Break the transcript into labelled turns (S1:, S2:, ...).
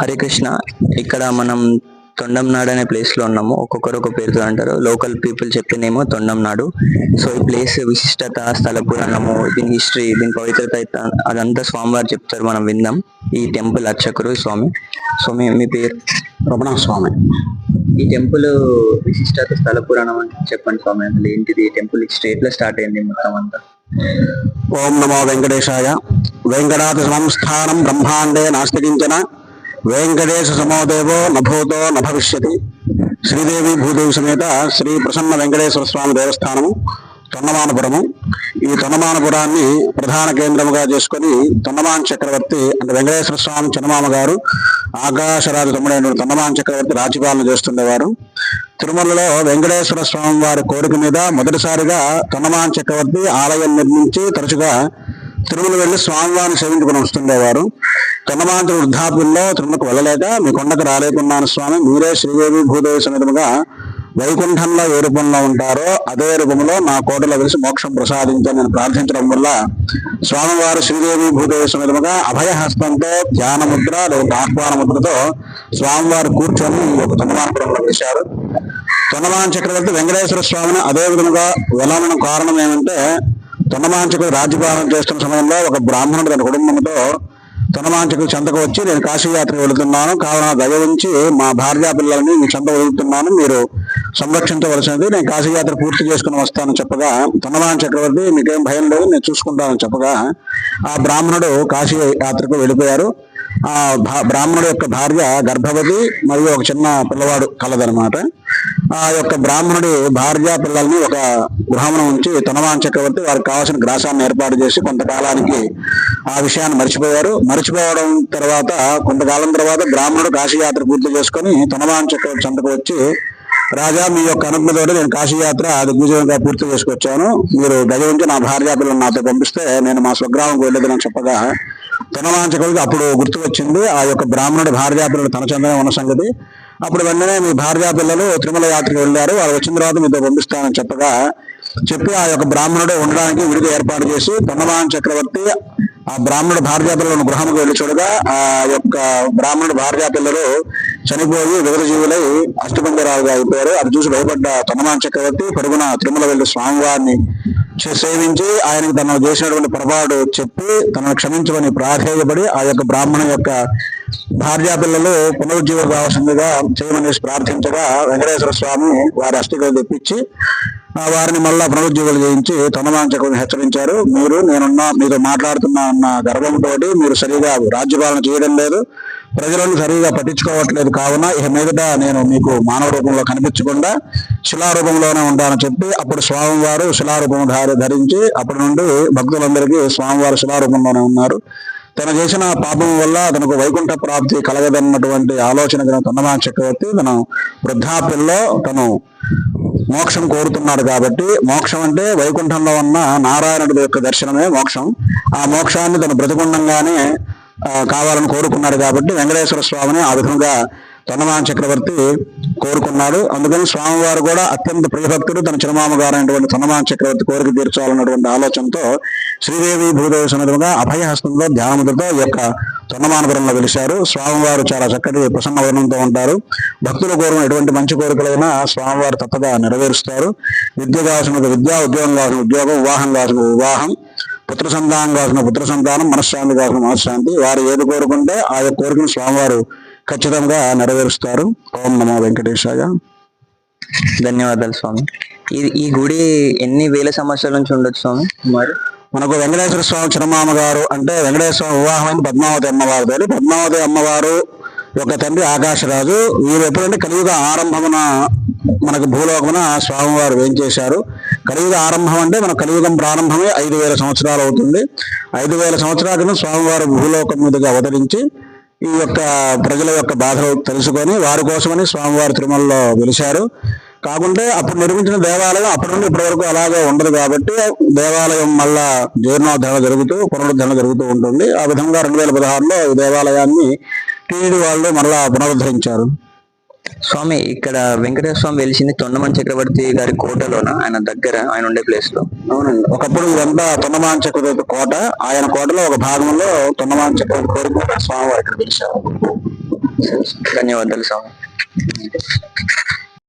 S1: హరే కృష్ణ. ఇక్కడ మనం తొండంనాడు అనే ప్లేస్లో ఉన్నాము. ఒక్కొక్కరు ఒక పేరుతో అంటారు. లోకల్ పీపుల్ చెప్తేనేమో తొండంనాడు సో ఈ ప్లేస్ విశిష్టత స్థల పురాణము దీని హిస్టరీ దీని పవిత్రత అదంతా స్వామివారు చెప్తారు. మనం విందాం. ఈ టెంపుల్ అర్చకురు స్వామి. స్వామి మీ పేరు?
S2: రమణ స్వామి.
S1: ఈ టెంపుల్ విశిష్టత స్థల పురాణం అంటే చెప్పండి స్వామి. అసలు ఏంటిది? టెంపుల్ స్ట్రేట్లో స్టార్ట్ అయింది మొత్తం అంతా?
S2: ఓం నమో వెంకటేశాయ. వెంకటాద్రి సంస్థానం బ్రహ్మాండే నాస్తి కించన వెంకటేశ సమోదేవో నభూతో నభవిష్యతి. శ్రీదేవి భూదేవి సమేత శ్రీ ప్రసన్న వెంకటేశ్వర స్వామి దేవస్థానము తొన్నమానపురము ఈ తొన్నమానపురాన్ని ప్రధాన కేంద్రముగా చేసుకొని తొన్నమాన్ చక్రవర్తి అంటే వెంకటేశ్వర స్వామి చిన్నమామ గారు ఆకాశరాజు తమ్ముడైన తొన్నమాన్ చక్రవర్తి రాజ్యపాలన చేస్తుండేవారు. తిరుమలలో వెంకటేశ్వర స్వామి వారి కోరిక మీద మొదటిసారిగా తొన్నమాన్ చక్రవర్తి ఆలయం నిర్మించి తరచుగా తిరుమల వెళ్ళి స్వామివారిని సేవించుకుని వస్తుండేవారు. తొన్నమాంత వృద్ధాపుల్లో తిరుమలకు వెళ్ళలేక మీ కొండకు రాలేకున్నాను స్వామి. మీరే శ్రీదేవి భూదేవి సమేతముగా వైకుంఠంలో ఏ రూపంలో ఉంటారో అదే రూపంలో నా కోటలో వెలిసి మోక్షం ప్రసాదించని నేను ప్రార్థించడం వల్ల స్వామివారు శ్రీదేవి భూదేవి సమేతముగా అభయహస్తంతో ధ్యానముద్ర లేదా ఆహ్వాన ముద్రతో స్వామివారు కూర్చొని ఒక యొక్క వేశారు తొన్నమాన చక్రవర్తి వెంకటేశ్వర స్వామిని అదే విధముగా వెళ్ళడం కారణం ఏమంటే తొండమాంచకుడు రాజ్యపాలన చేస్తున్న సమయంలో ఒక బ్రాహ్మణుడు తన కుటుంబంతో తొన్నమాంచకుడు చెంతకు వచ్చి నేను కాశీయాత్ర వెళుతున్నాను. కావున దయ ఉంచి మా భార్యా పిల్లల్ని మీ చెంత వెళుతున్నాను మీరు సంరక్షించవలసినది నేను కాశీయాత్ర పూర్తి చేసుకుని వస్తాను చెప్పగా తొన్నమాన చక్రవర్తి మీకేం భయం లేదు నేను చూసుకుంటాను చెప్పగా ఆ బ్రాహ్మణుడు కాశీ యాత్రకు వెళ్ళిపోయారు. ఆ భా- బ్రాహ్మణుడు యొక్క భార్య గర్భవతి మరియు ఒక చిన్న పిల్లవాడు కలదనమాట ఆ యొక్క బ్రాహ్మణుడి భార్య పిల్లల్ని ఒక గృహంలో ఉంచి తనవాన్ చక్రవర్తి వారికి కావాల్సిన గ్రాసాన్ని ఏర్పాటు చేసి కొంతకాలానికి ఆ విషయాన్ని మర్చిపోయారు. మర్చిపోవడం తర్వాత కొంతకాలం తర్వాత బ్రాహ్మణుడు కాశీయాత్ర పూర్తి చేసుకొని తనవాన్ చక్రవర్తి చెంతకు వచ్చి రాజా మీ యొక్క అనుమతితోటి నేను కాశీయాత్ర దిగ్విజయంగా పూర్తి చేసుకొచ్చాను. మీరు దయ ఉంచి నా భార్య పిల్లలు నాతో పంపిస్తే నేను మా స్వగ్రామంకు వెళ్ళేదని చెప్పగా తొనవాంచకుడికి అప్పుడు గుర్తు వచ్చింది ఆ యొక్క బ్రాహ్మణుడు భార్యాపిల్లలు తన చెందనే ఉన్న సంగతి. అప్పుడు వెంటనే మీ భార్యా పిల్లలు తిరుమల యాత్రకు వెళ్ళారు. వాళ్ళు వచ్చిన తర్వాత మీతో పంపిస్తానని చెప్పగా చెప్పి ఆ యొక్క బ్రాహ్మణుడు ఉండడానికి విడిగా ఏర్పాటు చేసి తొన్నమాన చక్రవర్తి ఆ బ్రాహ్మణుడు భార్యాపిల్లలను గృహముకు వెళ్ళి చూడగా ఆ యొక్క బ్రాహ్మణుడు భార్యా పిల్లలు చనిపోయి వివరజీవులై అష్టబంధరాలుగా అయిపోయారు. అది చూసి భయపడ్డ తొన్నమాన చక్రవర్తి పరుగున తిరుమల వెళ్ళి స్వామివారిని సేవించి ఆయనకు తను చేసినటువంటి పొరపాటు చెప్పి తనను క్షమించమని ప్రాధేయపడి ఆ యొక్క బ్రాహ్మణ యొక్క భార్యా పిల్లలు పునరుజ్జీవం కావాల్సిందిగా చేయమనేసి ప్రార్థించగా వెంకటేశ్వర స్వామి వారి అస్థికలు తెప్పించి వారిని మళ్ళా పునరుజ్జీవులు చేయించి తొండమాంచకుని హెచ్చరించారు. మీరు నేనున్న మీతో మాట్లాడుతున్నా అన్న గర్వంతో మీరు సరిగా రాజ్యపాలన చేయడం లేదు. ప్రజలను సరిగా పట్టించుకోవట్లేదు కావున ఇక మీదట నేను మీకు మానవ రూపంలో కనిపించకుండా శిలారూపంలోనే ఉంటానని చెప్పి అప్పుడు స్వామివారు శిలారూపం ధారి ధరించి అప్పటి నుండి భక్తులందరికీ స్వామివారు శిలారూపంలోనే ఉన్నారు. తను చేసిన పాపం వల్ల తనకు వైకుంఠ ప్రాప్తి కలగదన్నటువంటి ఆలోచన కలిగిన చక్రవర్తి తను వృద్ధాప్యంలో తను మోక్షం కోరుతున్నాడు కాబట్టి మోక్షం అంటే వైకుంఠంలో ఉన్న నారాయణుడి యొక్క దర్శనమే మోక్షం. ఆ మోక్షాన్ని తను బ్రతికుండంగానే కావాలని కోరుకున్నాడు కాబట్టి వెంకటేశ్వర స్వామిని ఆ విధంగా తొన్నమాన చక్రవర్తి కోరుకున్నాడు అందుకని స్వామివారు కూడా అత్యంత ప్రియభక్తుడు తన చిరమామ గారు అయినటువంటి చక్రవర్తి కోరిక తీర్చాలన్నటువంటి ఆలోచనతో శ్రీదేవి భూదేవి సమేతంగా అభయహస్తంలో ధ్యానముద్రతో ఈ యొక్క తొన్నమానపురంలో వెలిశారు. స్వామివారు చాలా చక్కటి ప్రసన్న వర్ణంతో ఉంటారు. భక్తుల కోరిన ఎటువంటి మంచి కోరికలైనా స్వామివారు తప్పగా నెరవేరుస్తారు. విద్య కావాల్సిన విద్య ఉద్యోగం కావాల్సిన ఉద్యోగం వివాహం కావాల్సిన వివాహం. పుత్ర సంతానం కావాల్సిన పుత్ర సంతానం మనశ్శాంతి కావాల్సిన మనశ్శాంతి. వారు ఏది కోరుకుంటే ఆ యొక్క కోరికను స్వామివారు ఖచ్చితంగా నెరవేరుస్తారు. ఓం నమో వెంకటేశాయ.
S1: ధన్యవాదాలు స్వామి. ఇది ఈ గుడి ఎన్ని వేల సంవత్సరాల నుంచి ఉండొచ్చు స్వామి? మరి
S2: మనకు వెంకటేశ్వర స్వామి చిరమామ గారు అంటే వెంకటేశ్వర స్వామి వివాహమైన పద్మావతి అమ్మవారు తల్లి పద్మావతి అమ్మవారు యొక్క తండ్రి ఆకాశరాజు. వీరు ఎప్పుడంటే కలియుగ ఆరంభమున మనకు భూలోకమున స్వామివారు వేంచేశారు కలియుగ ఆరంభం అంటే మన కలియుగం ప్రారంభమే ఐదు వేల సంవత్సరాలు అవుతుంది. ఐదు వేల సంవత్సరాల క్రితం స్వామివారు భూలోకం మీదుగా అవతరించి ఈ యొక్క ప్రజల యొక్క బాధలు తెలుసుకొని వారి కోసమని స్వామివారి తిరుమలలో వెలిశారు. కాకుంటే అప్పుడు నిర్మించిన దేవాలయం అప్పటి నుండి ఇప్పటి వరకు అలాగే ఉండదు కాబట్టి దేవాలయం మళ్ళా జీర్ణోద్ధరణ జరుగుతూ పునరుద్ధరణ జరుగుతూ ఉంటుంది. ఆ విధంగా రెండు వేల పదహారులో దేవాలయాన్ని టీడీ వాళ్ళు మళ్ళా పునరుద్ధరించారు.
S1: స్వామి ఇక్కడ వెంకటేశ్వర స్వామి వెలిసింది తొండమన్ చక్రవర్తి గారి కోటలోన ఆయన దగ్గర ఆయన ఉండే ప్లేస్లో
S2: అవునండి. ఒకప్పుడు ఇదంతా తొండమాన్ చక్రవర్తి కోట ఆయన కోటలో ఒక భాగంలో తొండమాన్ చక్రవర్తి కోరిక స్వామివారు ఇక్కడ పిలిచారు
S1: ధన్యవాదాలు స్వామి.